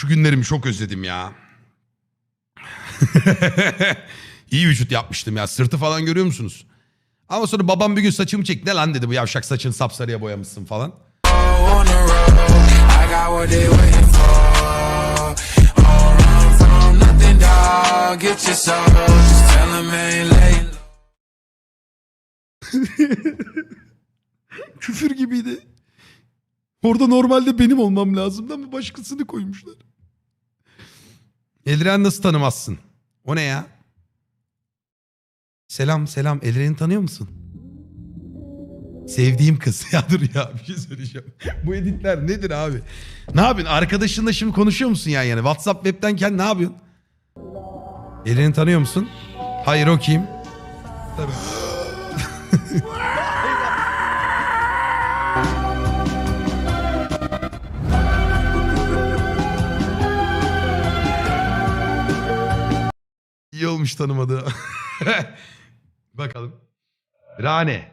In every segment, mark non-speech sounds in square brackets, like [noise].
Şu günlerimi çok özledim ya. [laughs] İyi vücut yapmıştım ya. Sırtı falan görüyor musunuz? Ama sonra babam bir gün saçımı çekti. Ne lan dedi bu yavşak saçını sapsarıya boyamışsın falan. Küfür gibiydi. Orada normalde benim olmam lazımdı ama başkasını koymuşlar. Eldiren nasıl tanımazsın? O ne ya? Selam selam. Eldiren'i tanıyor musun? Sevdiğim kız. [laughs] Ya dur ya bir şey söyleyeceğim. [laughs] Bu editler nedir abi? Ne yapıyorsun? Arkadaşınla şimdi konuşuyor musun yan yana? WhatsApp webten kendi ne yapıyorsun? Eldiren'i tanıyor musun? Hayır o kim? Tabii. [laughs] olmuş tanımadı. [laughs] Bakalım. Rane.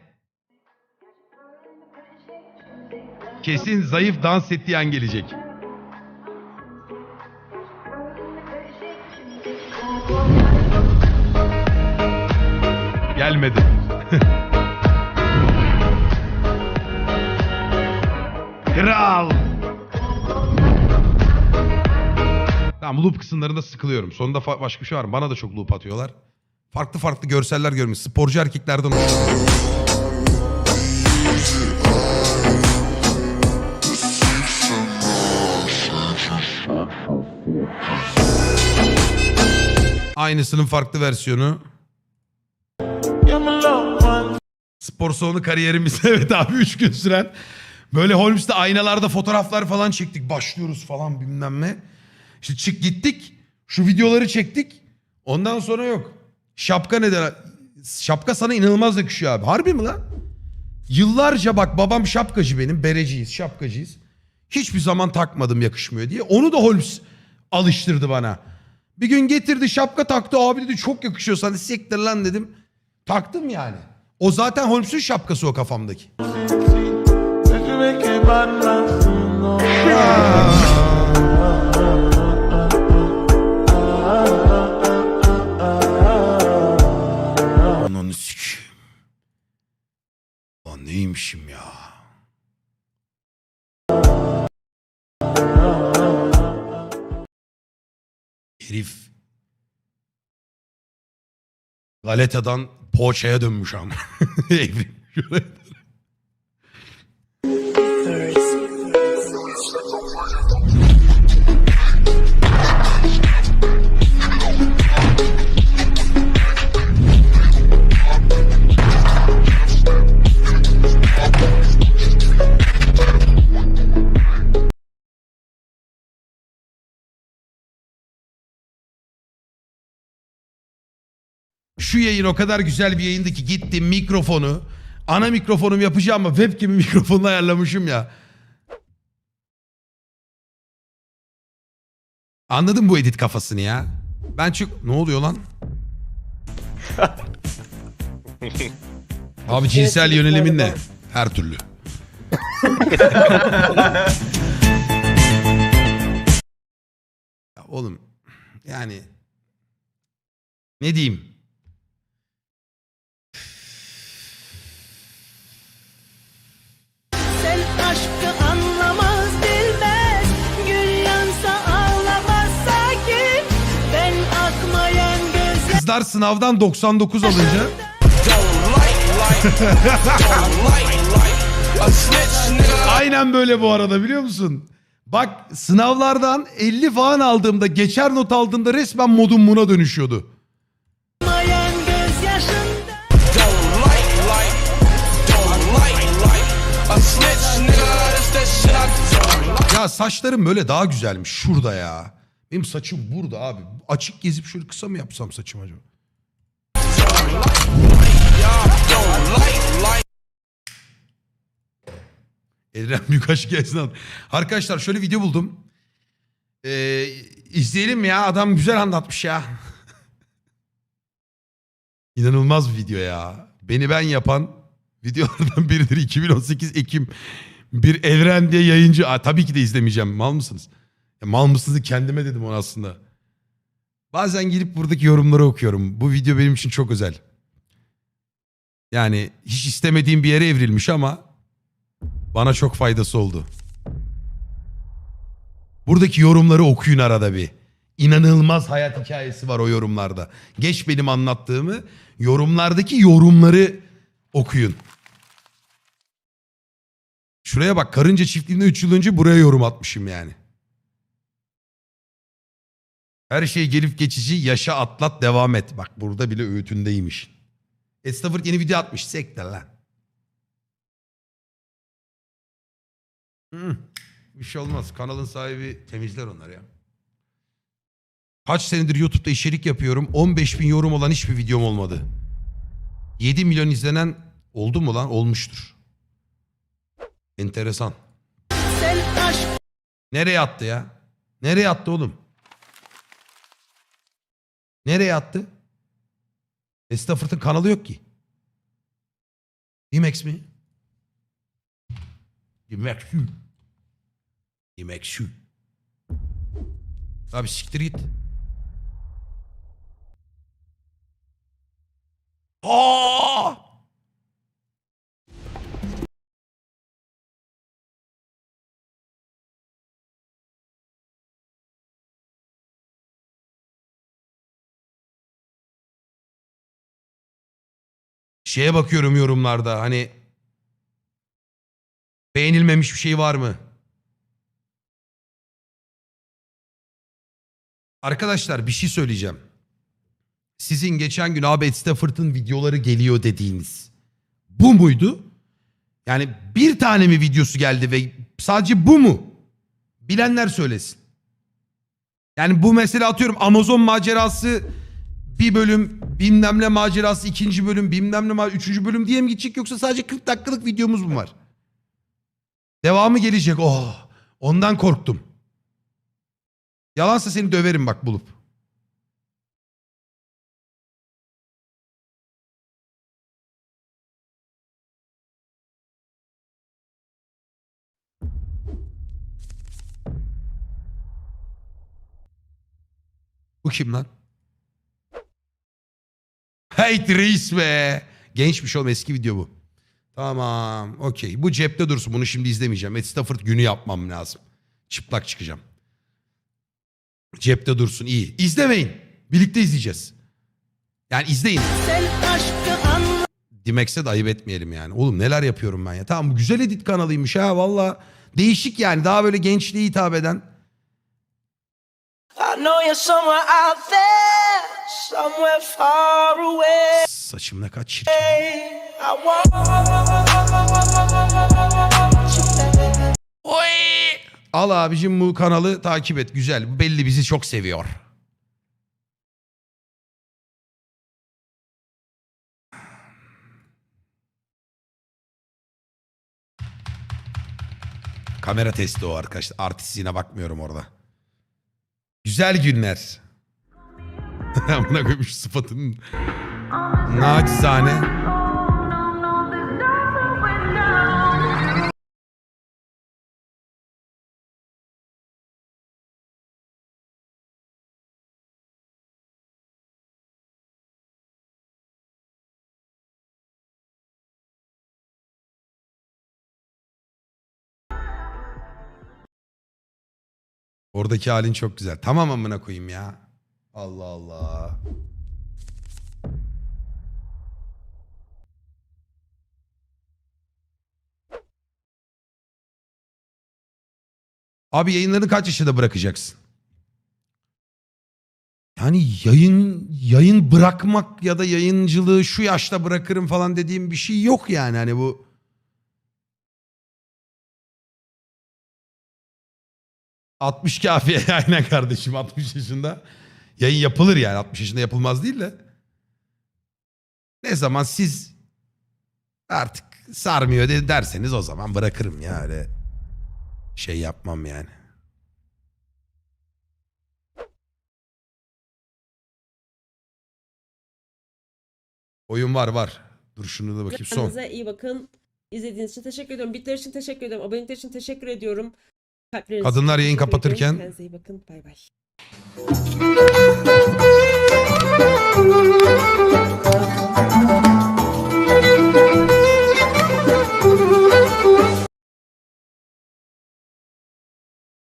Kesin zayıf dans ettiği an gelecek. Gelmedi. [laughs] Tamam loop kısımlarında sıkılıyorum. Sonunda başka bir şey var mı? Bana da çok loop atıyorlar. Farklı farklı görseller görmüş. Sporcu erkeklerden hoşlanıyorum. Aynısının farklı versiyonu. Spor salonu kariyerimiz [laughs] evet abi 3 gün süren. Böyle Holmes'te aynalarda fotoğraflar falan çektik. Başlıyoruz falan bilmem ne. İşte çık gittik. Şu videoları çektik. Ondan sonra yok. Şapka neden? Şapka sana inanılmaz yakışıyor abi. Harbi mi lan? Yıllarca bak babam şapkacı benim. Bereciyiz, şapkacıyız. Hiçbir zaman takmadım yakışmıyor diye. Onu da Holmes alıştırdı bana. Bir gün getirdi şapka taktı. Abi dedi çok yakışıyor sana. Siktir lan dedim. Taktım yani. O zaten Holmes'un şapkası o kafamdaki. Galeta'dan poğaçaya dönmüş ama. [laughs] Şu yayın o kadar güzel bir yayındı ki gittim mikrofonu ana mikrofonum yapacağım ama webcam [laughs] mikrofonunu ayarlamışım ya. Anladın bu edit kafasını ya. Ben çok... Ne oluyor lan? [laughs] Abi cinsel yönelimin ne? Her türlü. [laughs] Ya oğlum yani ne diyeyim? Kızlar sınavdan 99 alınca Aynen böyle bu arada biliyor musun? Bak sınavlardan 50 falan aldığımda geçer not aldığımda resmen modum buna dönüşüyordu. Ya saçlarım böyle daha güzelmiş şurada ya. Benim saçım burada abi. Açık gezip şöyle kısa mı yapsam saçım acaba? Elren Büyükaş [laughs] gelsin. Arkadaşlar şöyle video buldum. Ee, izleyelim ya adam güzel anlatmış ya. [laughs] İnanılmaz bir video ya. Beni ben yapan videolardan biridir. [laughs] 2018 Ekim bir Evren diye yayıncı. Aa, tabii ki de izlemeyeceğim. Mal mısınız? Ya mal mısınız kendime dedim onu aslında. Bazen girip buradaki yorumları okuyorum. Bu video benim için çok özel. Yani hiç istemediğim bir yere evrilmiş ama bana çok faydası oldu. Buradaki yorumları okuyun arada bir. İnanılmaz hayat hikayesi var o yorumlarda. Geç benim anlattığımı yorumlardaki yorumları okuyun. Şuraya bak karınca çiftliğinde 3 yıl önce buraya yorum atmışım yani. Her şey gelip geçici yaşa atlat devam et. Bak burada bile öğütündeymiş. Estağfurullah yeni video atmış. Sektir lan. Hı, bir şey olmaz. Kanalın sahibi temizler onları ya. Kaç senedir YouTube'da içerik yapıyorum. 15 bin yorum olan hiçbir videom olmadı. 7 milyon izlenen oldu mu lan? Olmuştur. Enteresan. Nereye attı ya? Nereye attı oğlum? Nereye attı? Estağfurt'un kanalı yok ki. IMAX mi? IMAX şu. IMAX şu. Abi siktir git. Aa! Şeye bakıyorum yorumlarda hani beğenilmemiş bir şey var mı? Arkadaşlar bir şey söyleyeceğim. Sizin geçen gün abi Ed Stafford'ın videoları geliyor dediğiniz bu muydu? Yani bir tane mi videosu geldi ve sadece bu mu? Bilenler söylesin. Yani bu mesela atıyorum Amazon macerası bir bölüm bilmem ne macerası ikinci bölüm bilmem ne üçüncü bölüm diye mi gidecek yoksa sadece 40 dakikalık videomuz mu var? Devamı gelecek. Oh, ondan korktum. Yalansa seni döverim bak bulup. Bu kim lan? Hey reis be. Gençmiş oğlum eski video bu. Tamam okey. Bu cepte dursun bunu şimdi izlemeyeceğim. Ed Stafford günü yapmam lazım. Çıplak çıkacağım. Cepte dursun iyi. İzlemeyin. Birlikte izleyeceğiz. Yani izleyin. sen aşkı anla Dimex'e de ayıp etmeyelim yani. Oğlum neler yapıyorum ben ya. Tamam bu güzel edit kanalıymış ha valla. Değişik yani daha böyle gençliğe hitap eden. I know you're somewhere out there Somewhere far away Saçım ne kaç çirkin. I want you baby. Al abicim bu kanalı takip et. Güzel. Belli bizi çok seviyor. Kamera testi o arkadaşlar. Artistliğine bakmıyorum orada. Güzel günler. [laughs] Amına koymuş sıfatının. Nacizane. Oradaki halin çok güzel. Tamam amına koyayım ya. Allah Allah. Abi yayınlarını kaç yaşında bırakacaksın? Yani yayın yayın bırakmak ya da yayıncılığı şu yaşta bırakırım falan dediğim bir şey yok yani hani bu. ...60 kafiye [laughs] aynen kardeşim 60 yaşında. Yayın yapılır yani 60 yaşında yapılmaz değil de. Ne zaman siz artık sarmıyor de- derseniz o zaman bırakırım ya öyle şey yapmam yani. Oyun var var. Dur şunu da bakayım son. Kendinize iyi bakın. İzlediğiniz için teşekkür ediyorum. Bitler için teşekkür ediyorum. Abonelikler için teşekkür ediyorum. Kalpleriniz Kadınlar yayın Teşekkür kapatırken- Kendinize iyi bakın. Bay bay.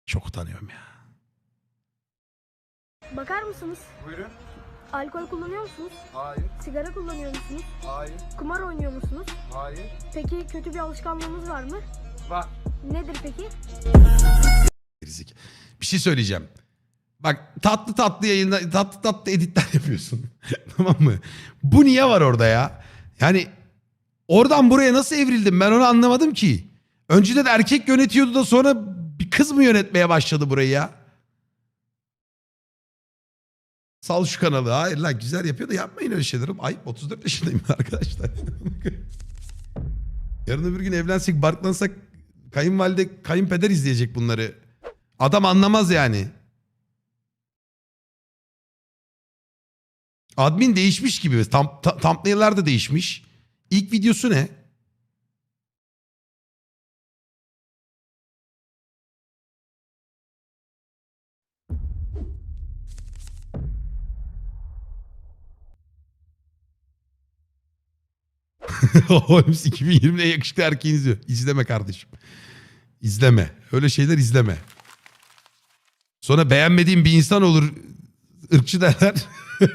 Çok utanıyorum ya. Bakar mısınız? Buyurun. Alkol kullanıyor musunuz? Hayır, Sigara kullanıyor musunuz? hayır, Kumar oynuyor musunuz? hayır. Peki kötü bir alışkanlığınız var mı? Var. Nedir peki? Gerizek- Bir şey söyleyeceğim. Bak tatlı tatlı yayında tatlı tatlı editler [laughs] yapıyorsun. tamam mı? Bu niye var orada ya? Yani oradan buraya nasıl evrildim ben onu anlamadım ki. Önceden erkek yönetiyordu da sonra bir kız mı yönetmeye başladı burayı ya? Sal şu kanalı. Hayır lan güzel yapıyor da yapmayın öyle şeyler. oğlum. Ayıp 34 yaşındayım [laughs] arkadaşlar. Yarın öbür gün evlensek barklansak kayınvalide kayınpeder izleyecek bunları. Adam anlamaz yani. Admin değişmiş gibi. Tam, ta, thumbnail'ler de değişmiş. İlk videosu ne? [laughs] Holmes 2020'de yakışıklı erkeğini izliyor. İzleme kardeşim. İzleme. Öyle şeyler izleme. Sonra beğenmediğim bir insan olur. ırkçı derler. [laughs]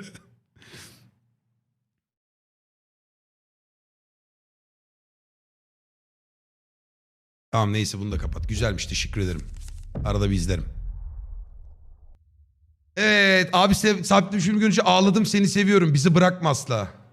tamam neyse bunu da kapat. Güzelmiş teşekkür ederim. Arada bir izlerim. Evet abi sev, sabit düşürüm görünce ağladım seni seviyorum bizi bırakma asla.